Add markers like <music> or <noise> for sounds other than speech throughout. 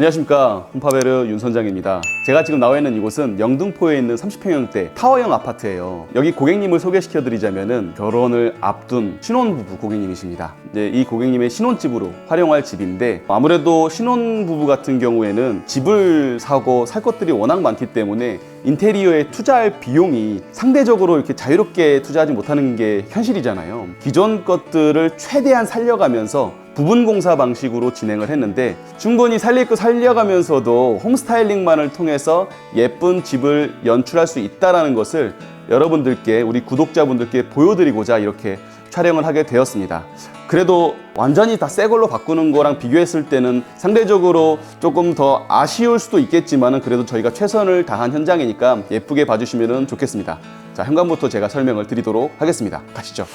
안녕하십니까. 홈파베르 윤 선장입니다. 제가 지금 나와 있는 이곳은 영등포에 있는 30평형대 타워형 아파트예요. 여기 고객님을 소개시켜 드리자면은 결혼을 앞둔 신혼부부 고객님이십니다. 이제 이 고객님의 신혼집으로 활용할 집인데 아무래도 신혼부부 같은 경우에는 집을 사고 살 것들이 워낙 많기 때문에 인테리어에 투자할 비용이 상대적으로 이렇게 자유롭게 투자하지 못하는 게 현실이잖아요. 기존 것들을 최대한 살려가면서 부분 공사 방식으로 진행을 했는데 충분히 거 살려가면서도 홈 스타일링만을 통해서 예쁜 집을 연출할 수 있다는 것을 여러분들께 우리 구독자분들께 보여드리고자 이렇게 촬영을 하게 되었습니다. 그래도 완전히 다 새 걸로 바꾸는 거랑 비교했을 때는 상대적으로 조금 더 아쉬울 수도 있겠지만은 그래도 저희가 최선을 다한 현장이니까 예쁘게 봐주시면 좋겠습니다. 자, 현관부터 제가 설명을 드리도록 하겠습니다. 가시죠.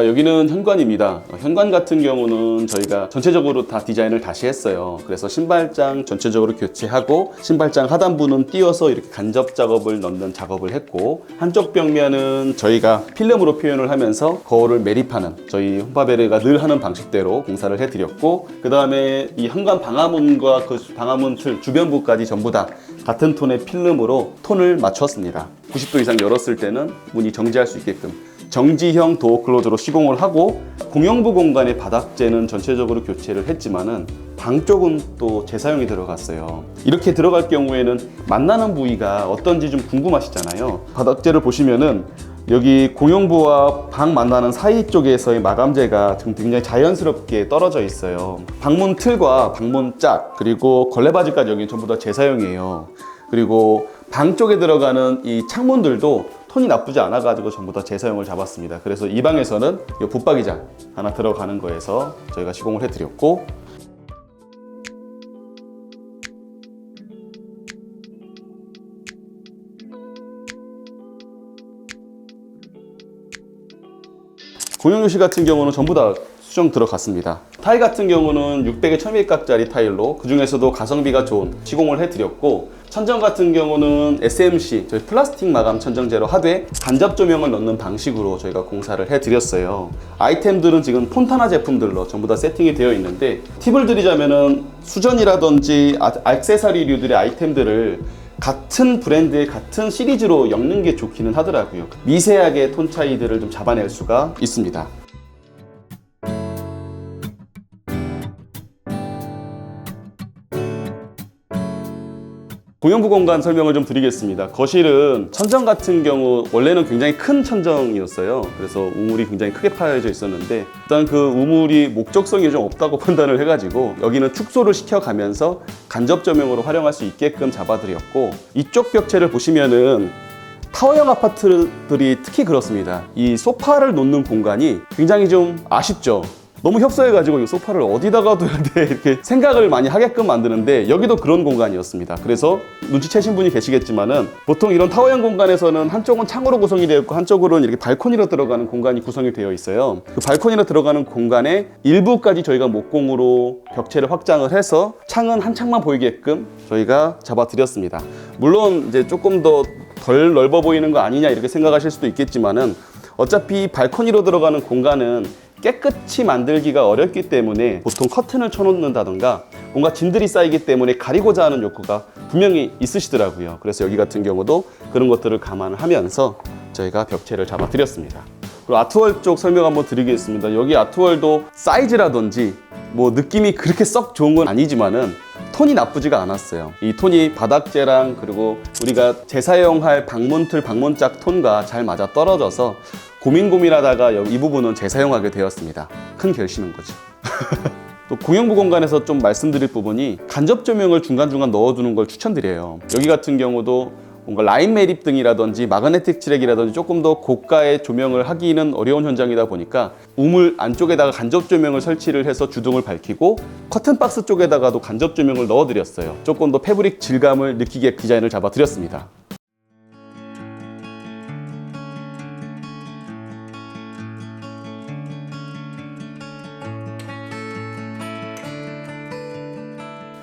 자 여기는 현관입니다. 어, 현관 같은 경우는 저희가 전체적으로 다 디자인을 다시 했어요. 그래서 신발장 전체적으로 교체하고 신발장 하단부는 띄워서 이렇게 간접 작업을 넣는 작업을 했고 한쪽 벽면은 저희가 필름으로 표현을 하면서 거울을 매립하는 저희 홈파베르가 늘 하는 방식대로 공사를 해드렸고 그 다음에 이 현관 방화문과 그 방화문 틀 주변부까지 전부 다 같은 톤의 필름으로 톤을 맞췄습니다. 90도 이상 열었을 때는 문이 정지할 수 있게끔 정지형 도어 클로즈로 시공을 하고 공용부 공간의 바닥재는 전체적으로 교체를 했지만은 방 쪽은 또 재사용이 들어갔어요. 이렇게 들어갈 경우에는 만나는 부위가 어떤지 좀 궁금하시잖아요. 바닥재를 보시면은 여기 공용부와 방 만나는 사이 쪽에서의 마감재가 좀 굉장히 자연스럽게 떨어져 있어요. 방문 틀과 방문 짝 그리고 걸레바지까지 여기 전부 다 재사용이에요. 그리고 방 쪽에 들어가는 이 창문들도 톤이 나쁘지 않아 가지고 전부 다 재사용을 잡았습니다. 그래서 이 방에서는 이 붙박이장 하나 들어가는 거에서 저희가 시공을 해드렸고 공용요시 같은 경우는 전부 다 수정 들어갔습니다. 타일 같은 경우는 600에 1200각짜리 타일로 그 중에서도 가성비가 좋은 시공을 해드렸고 천정 같은 경우는 SMC 저희 플라스틱 마감 천정제로 하되 간접 조명을 넣는 방식으로 저희가 공사를 해드렸어요. 아이템들은 지금 폰타나 제품들로 전부 다 세팅이 되어 있는데 팁을 드리자면은 수전이라든지 아- 액세서리류들의 아이템들을 같은 브랜드의 같은 시리즈로 엮는 게 좋기는 하더라고요. 미세하게 톤 차이들을 좀 잡아낼 수가 있습니다. 공용부 공간 설명을 좀 드리겠습니다. 거실은 천정 같은 경우 원래는 굉장히 큰 천정이었어요. 그래서 우물이 굉장히 크게 파여져 있었는데 일단 그 우물이 목적성이 좀 없다고 <laughs> 판단을 해가지고 여기는 축소를 시켜가면서 간접 조명으로 활용할 수 있게끔 잡아드렸고 이쪽 벽체를 보시면은 타워형 아파트들이 특히 그렇습니다. 이 소파를 놓는 공간이 굉장히 좀 아쉽죠. 너무 협소해가지고 이 소파를 어디다가 둬야 돼 이렇게 생각을 많이 하게끔 만드는데 여기도 그런 공간이었습니다. 그래서 눈치채신 분이 계시겠지만은 보통 이런 타워형 공간에서는 한쪽은 창으로 구성이 되어 있고 한쪽으로는 이렇게 발코니로 들어가는 공간이 구성이 되어 있어요. 그 발코니로 들어가는 공간의 일부까지 저희가 목공으로 벽체를 확장을 해서 창은 한 창만 보이게끔 저희가 잡아드렸습니다. 물론 이제 조금 더 덜 넓어 보이는 거 아니냐 이렇게 생각하실 수도 있겠지만은 어차피 발코니로 들어가는 공간은 깨끗이 만들기가 어렵기 때문에 보통 커튼을 쳐놓는다던가 뭔가 짐들이 쌓이기 때문에 가리고자 하는 욕구가 분명히 있으시더라고요. 그래서 여기 같은 경우도 그런 것들을 감안하면서 저희가 벽체를 잡아드렸습니다. 그리고 아트월 쪽 설명 한번 드리겠습니다. 여기 아트월도 사이즈라든지 뭐 느낌이 그렇게 썩 좋은 건 아니지만은 톤이 나쁘지가 않았어요. 이 톤이 바닥재랑 그리고 우리가 재사용할 방문틀 방문짝 톤과 잘 맞아 떨어져서 고민 고민하다가 이 부분은 재사용하게 되었습니다. 큰 결심인 거지. <laughs> 또 공용부 공간에서 좀 말씀드릴 부분이 간접 조명을 중간중간 넣어두는 걸 추천드려요. 여기 같은 경우도 뭔가 라인 매립 등이라든지 마그네틱 칠액이라든지 조금 더 고가의 조명을 하기는 어려운 현장이다 보니까 우물 안쪽에다가 간접 조명을 설치를 해서 주둥을 밝히고 커튼 박스 쪽에다가도 간접 조명을 넣어드렸어요. 조금 더 패브릭 질감을 느끼게 디자인을 잡아드렸습니다.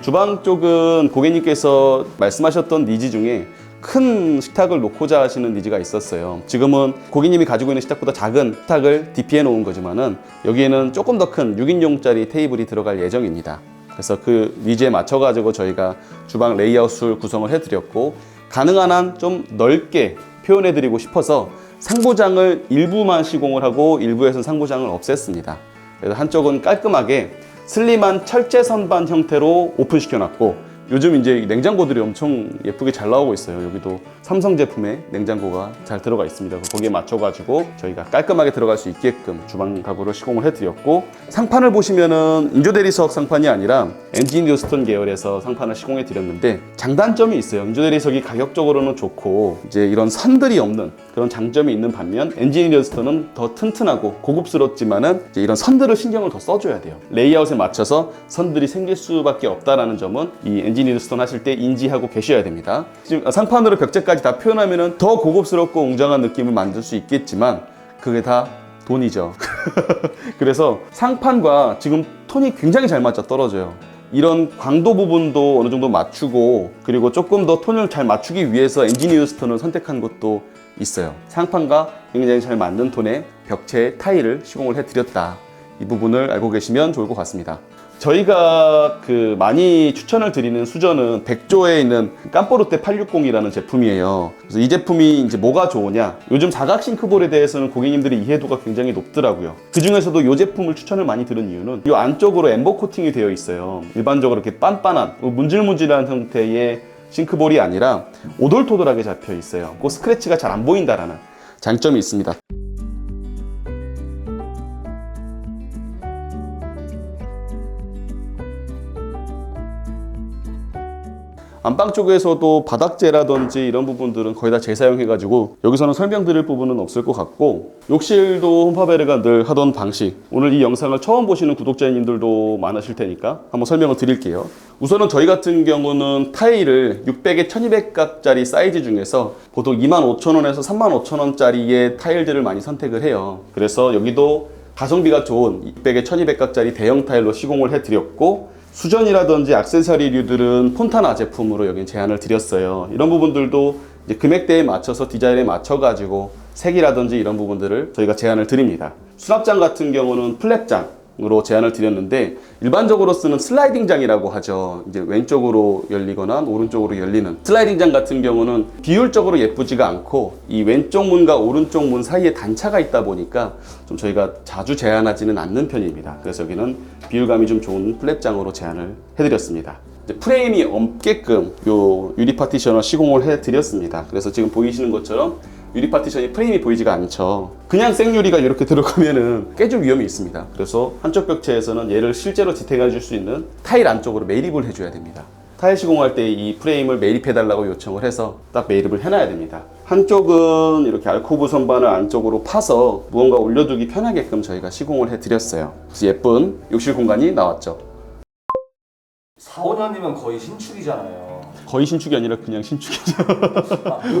주방 쪽은 고객님께서 말씀하셨던 니즈 중에 큰 식탁을 놓고자 하시는 니즈가 있었어요. 지금은 고객님이 가지고 있는 식탁보다 작은 식탁을 DP해 놓은 거지만은 여기에는 조금 더 큰 6인용짜리 테이블이 들어갈 예정입니다. 그래서 그 니즈에 맞춰가지고 저희가 주방 레이아웃을 구성을 해드렸고 가능한 한 좀 넓게 표현해드리고 싶어서 상부장을 일부만 시공을 하고 일부에서는 상부장을 없앴습니다. 그래서 한쪽은 깔끔하게 슬림한 철제 선반 형태로 오픈시켜 놨고 요즘 이제 냉장고들이 엄청 예쁘게 잘 나오고 있어요. 여기도 삼성 제품의 냉장고가 잘 들어가 있습니다. 거기에 맞춰가지고 저희가 깔끔하게 들어갈 수 있게끔 주방 가구를 시공을 해드렸고 상판을 보시면은 인조 대리석 상판이 아니라 엔진 뉴스톤 계열에서 상판을 시공해 드렸는데 장단점이 있어요. 인조 대리석이 가격적으로는 좋고 이제 이런 선들이 없는 그런 장점이 있는 반면 엔진 뉴스톤은 더 튼튼하고 고급스럽지만은 이제 이런 선들을 신경을 더 써줘야 돼요. 레이아웃에 맞춰서 선들이 생길 수밖에 없다라는 점은 이 엔진 뉴스톤 하실 때 인지하고 계셔야 됩니다. 지금 상판으로 벽체까지 다 표현하면은 더 고급스럽고 웅장한 느낌을 만들 수 있겠지만 그게 다 돈이죠. <laughs> 그래서 상판과 지금 톤이 굉장히 잘 맞아 떨어져요. 이런 광도 부분도 어느 정도 맞추고 그리고 조금 더 톤을 잘 맞추기 위해서 엔지니어 스톤을 선택한 것도 있어요. 상판과 굉장히 잘 맞는 톤의 벽체 타일을 시공을 해드렸다. 이 부분을 알고 계시면 좋을 것 같습니다. 저희가 그 많이 추천을 드리는 수전은 백조에 있는 깜뽀르테 860이라는 제품이에요. 그래서 이 제품이 이제 뭐가 좋으냐? 요즘 사각 싱크볼에 대해서는 고객님들의 이해도가 굉장히 높더라고요. 그 중에서도 이 제품을 추천을 많이 드는 이유는 이 안쪽으로 엠버 코팅이 되어 있어요. 일반적으로 이렇게 빤빤한 문질문질한 형태의 싱크볼이 아니라 오돌토돌하게 잡혀 있어요. 그 스크래치가 잘 안 보인다라는 장점이 있습니다. 안방 쪽에서도 바닥재라든지 이런 부분들은 거의 다 재사용해가지고 여기서는 설명드릴 부분은 없을 것 같고 욕실도 홈파베르가 늘 하던 방식. 오늘 이 영상을 처음 보시는 구독자님들도 많으실 테니까 한번 설명을 드릴게요. 우선은 저희 같은 경우는 타일을 600에 1200각짜리 사이즈 중에서 보통 25,000원에서 35,000원짜리의 타일들을 많이 선택을 해요. 그래서 여기도 가성비가 좋은 600에 1200각짜리 대형 타일로 시공을 해드렸고 수전이라든지 액세서리류들은 폰타나 제품으로 여기 제안을 드렸어요. 이런 부분들도 금액대에 맞춰서 디자인에 맞춰가지고 색이라든지 이런 부분들을 저희가 제안을 드립니다. 수납장 같은 경우는 플랩장 으로 제안을 드렸는데 일반적으로 쓰는 슬라이딩 장이라고 하죠. 이제 왼쪽으로 열리거나 오른쪽으로 열리는 슬라이딩 장 같은 경우는 비율적으로 예쁘지가 않고 이 왼쪽 문과 오른쪽 문 사이에 단차가 있다 보니까 좀 저희가 자주 제안하지는 않는 편입니다. 그래서 여기는 비율감이 좀 좋은 플랩장으로 제안을 해드렸습니다. 프레임이 없게끔 요 유리 파티션을 시공을 해드렸습니다. 그래서 지금 보이시는 것처럼 유리 파티션이 프레임이 보이지가 않죠. 그냥 생유리가 이렇게 들어가면은 깨질 위험이 있습니다. 그래서 한쪽 벽체에서는 얘를 실제로 지탱해 줄 수 있는 타일 안쪽으로 매립을 해줘야 됩니다. 타일 시공할 때 이 프레임을 매립해달라고 요청을 해서 딱 매립을 해놔야 됩니다. 한쪽은 이렇게 알코브 선반을 안쪽으로 파서 무언가 올려두기 편하게끔 저희가 시공을 해드렸어요. 그래서 예쁜 욕실 공간이 나왔죠. 4, 5년이면 거의 신축이잖아요. 거의 신축이 아니라 그냥 신축이죠.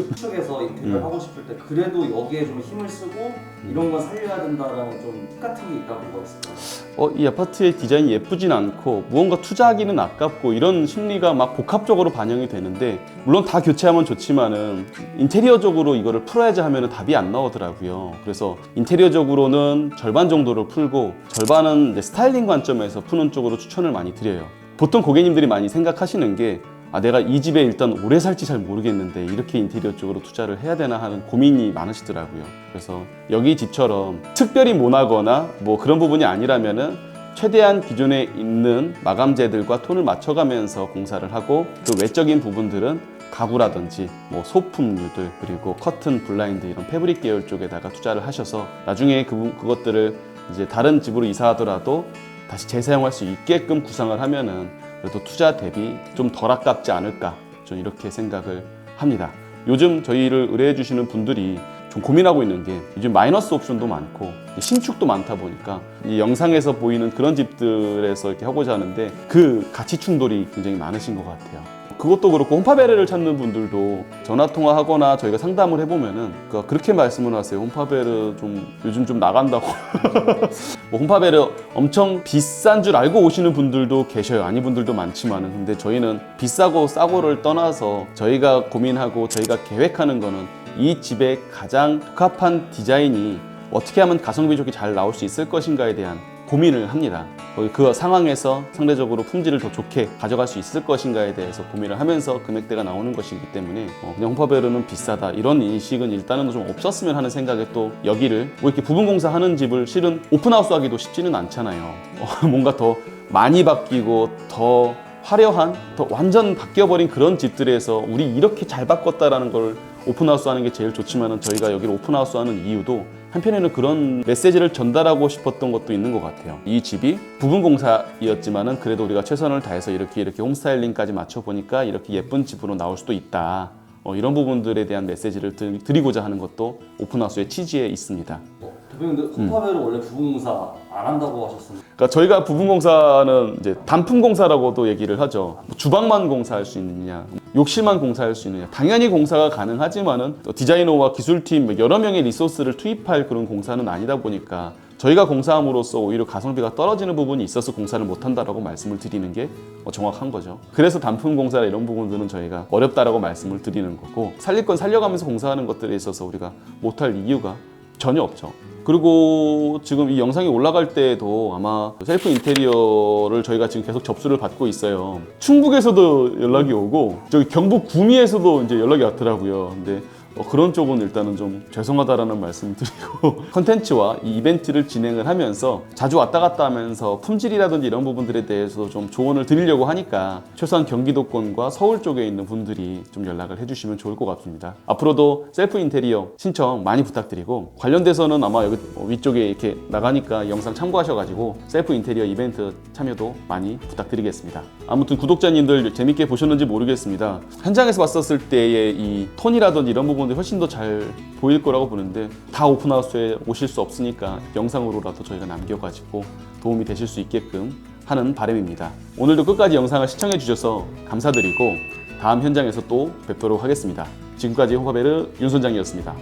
신축에서 인테리어 하고 싶을 때 그래도 여기에 좀 힘을 쓰고 이런 건 살려야 된다라는 좀팁 같은 게 있다고 뭐가 있을까요? 어, 이 아파트의 디자인이 예쁘진 않고 무언가 투자하기는 아깝고 이런 심리가 막 복합적으로 반영이 되는데 물론 다 교체하면 좋지만은 인테리어적으로 이거를 풀어야지 하면은 답이 안 나오더라고요. 그래서 인테리어적으로는 절반 정도를 풀고 절반은 스타일링 관점에서 푸는 쪽으로 추천을 많이 드려요. 보통 고객님들이 많이 생각하시는 게 아, 내가 이 집에 일단 오래 살지 잘 모르겠는데 이렇게 인테리어 쪽으로 투자를 해야 되나 하는 고민이 많으시더라고요. 그래서 여기 집처럼 특별히 모나거나 뭐 그런 부분이 아니라면은 최대한 기존에 있는 마감재들과 톤을 맞춰가면서 공사를 하고 그 외적인 부분들은 가구라든지 뭐 소품류들 그리고 커튼, 블라인드 이런 패브릭 계열 쪽에다가 투자를 하셔서 나중에 그, 부- 그것들을 이제 다른 집으로 이사하더라도 다시 재사용할 수 있게끔 구상을 하면은 그래도 투자 대비 좀 덜 아깝지 않을까 좀 이렇게 생각을 합니다. 요즘 저희를 의뢰해 주시는 분들이 좀 고민하고 있는 게 요즘 마이너스 옵션도 많고 신축도 많다 보니까 이 영상에서 보이는 그런 집들에서 이렇게 하고자 하는데 그 가치 충돌이 굉장히 많으신 것 같아요. 그것도 그렇고 홈파베르를 찾는 분들도 전화 통화하거나 저희가 상담을 해보면은 그- 그렇게 말씀을 하세요. 홈파베르 좀 요즘 좀 나간다고. <laughs> 뭐 홈파베르 엄청 비싼 줄 알고 오시는 분들도 계셔요. 아닌 분들도 많지만은 근데 저희는 비싸고 싸고를 떠나서 저희가 고민하고 저희가 계획하는 거는 이 집에 가장 적합한 디자인이 어떻게 하면 가성비 좋게 잘 나올 수 있을 것인가에 대한 고민을 합니다. 그 상황에서 상대적으로 품질을 더 좋게 가져갈 수 있을 것인가에 대해서 고민을 하면서 금액대가 나오는 것이기 때문에 어, 그냥 홈파베르는 비싸다 이런 인식은 일단은 좀 없었으면 하는 생각에 또 여기를 뭐 이렇게 부분 공사 하는 집을 실은 오픈하우스 하기도 쉽지는 않잖아요. 어, <laughs> 뭔가 더 많이 바뀌고 더 화려한 더 완전 바뀌어버린 그런 집들에서 우리 이렇게 잘 바꿨다라는 걸 오픈하우스 하는 게 제일 좋지만은 저희가 여기를 오픈하우스 하는 이유도 한편에는 그런 메시지를 전달하고 싶었던 것도 있는 것 같아요. 이 집이 부분 공사이었지만은 그래도 우리가 최선을 다해서 이렇게 이렇게 홈스타일링까지 맞춰 보니까 이렇게 예쁜 집으로 나올 수도 있다. 어, 이런 부분들에 대한 메시지를 드- 드리고자 하는 것도 오픈하우스의 취지에 있습니다. 어, 대표님 근데 홈파베르 원래 부부공사 안 한다고 하셨습니다. 그러니까 저희가 부분 공사는 이제 단품 공사라고도 얘기를 하죠. 뭐 주방만 공사할 수 있느냐, 욕실만 공사할 수 있느냐. 당연히 공사가 가능하지만은 또 디자이너와 기술팀 뭐 여러 명의 리소스를 투입할 그런 공사는 아니다 보니까 저희가 공사함으로써 오히려 가성비가 떨어지는 부분이 있어서 공사를 못한다라고 말씀을 드리는 게 어, 정확한 거죠. 그래서 단품 공사 이런 부분들은 저희가 어렵다라고 말씀을 드리는 거고 살릴 건 살려가면서 공사하는 것들에 있어서 우리가 못할 이유가 전혀 없죠. 그리고 지금 이 영상이 올라갈 때에도 아마 셀프 인테리어를 저희가 지금 계속 접수를 받고 있어요. 충북에서도 연락이 오고 저기 경북 구미에서도 이제 연락이 왔더라고요. 근데 어, 그런 쪽은 일단은 좀 죄송하다라는 말씀 드리고 <laughs> 컨텐츠와 이 이벤트를 진행을 하면서 자주 왔다 갔다 하면서 품질이라든지 이런 부분들에 대해서 좀 조언을 드리려고 하니까 최소한 경기도권과 서울 쪽에 있는 분들이 좀 연락을 해주시면 좋을 것 같습니다. 앞으로도 셀프 인테리어 신청 많이 부탁드리고 관련돼서는 아마 여기 위쪽에 이렇게 나가니까 영상 참고하셔가지고 셀프 인테리어 이벤트 참여도 많이 부탁드리겠습니다. 아무튼 구독자님들 재밌게 보셨는지 모르겠습니다. 현장에서 봤었을 때의 이 톤이라든지 이런 부분 들이 훨씬 더 잘 보일 거라고 보는데 다 오픈하우스에 오실 수 없으니까 영상으로라도 저희가 남겨가지고 도움이 되실 수 있게끔 하는 바람입니다. 오늘도 끝까지 영상을 시청해 주셔서 감사드리고 다음 현장에서 또 뵙도록 하겠습니다. 지금까지 호파베르 윤 선장이었습니다.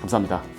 감사합니다.